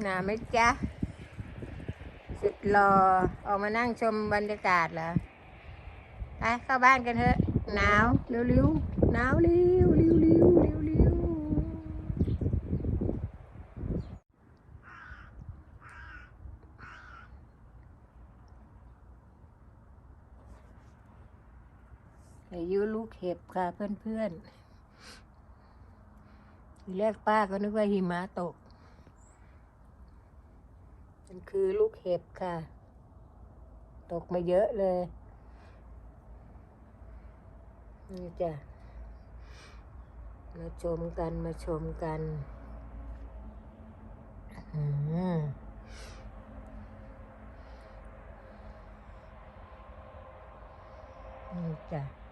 หนาไหมจ๊ะสุดรอออกมานั่งชมบรรยากาศเหรอไปเข้าบ้านกันเถอะหนาวเร็วๆหนาวเร็วเร็วเร็วเร็วเร็วอายุลูกเห็บค่ะเพื่อนๆทีแรกป้าก็นึกว่าหิมะตก คือลูกเห็บค่ะ ตกมาเยอะเลย นี่จ้ะ มาชมกันมาชมกันอืมนี่จ้ะ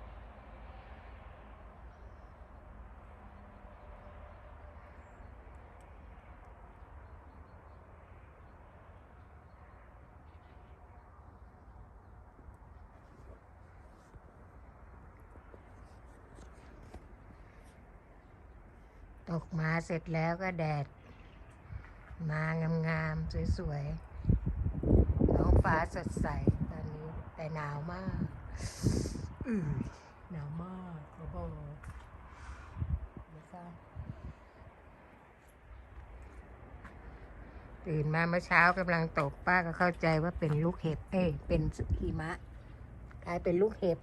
ตกมาเสร็จแล้วก็แดด มางามๆสวยๆท้องฟ้าสดใสตอนนี้แต่หนาวมากอือหนาวมากโอ้โหนะคะตื่นมาเมื่อเช้ากำลังตกป้าก็เข้าใจว่าเป็นลูกเห็บ เอ้เป็นหิมะ กลายเป็นลูกเห็บ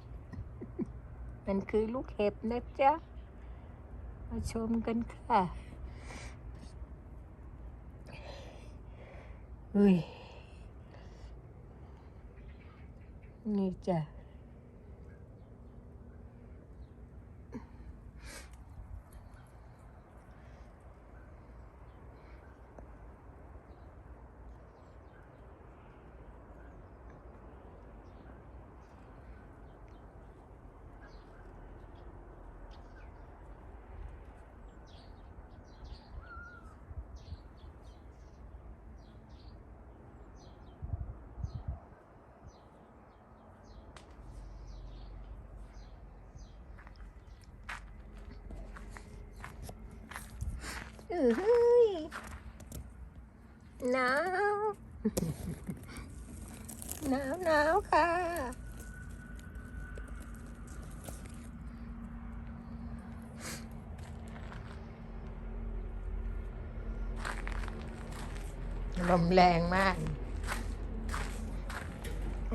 มันคือลูกเห็บนะจ๊ะ มาชมกันค่ะอุ้ยนี่จ้ะ เอ้ยหนาวหนาวหนาวค่ะลมแรงมาก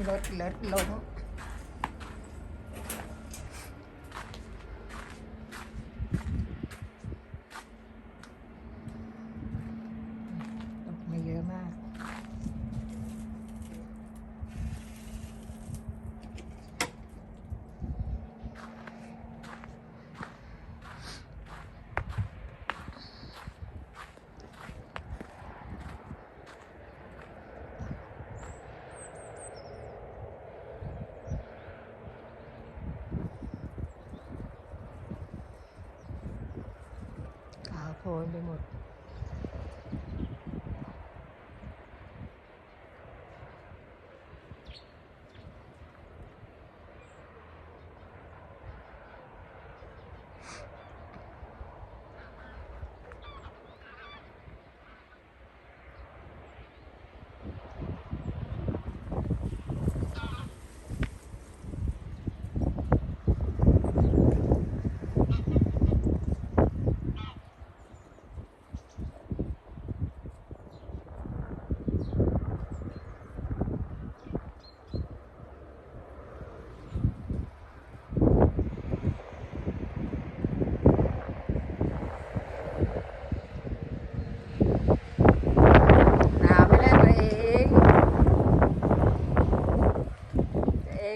รถรถลมตกมาเยอะมาก ขาวโพ ลนไปหมด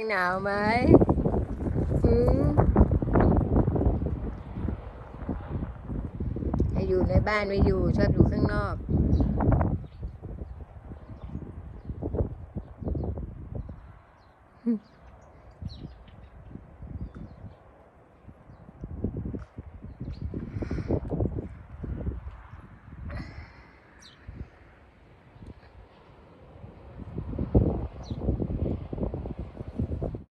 หนาวไหมอยู่ในบ้านไม่อยู่ ชอบอยู่ข้างนอกอ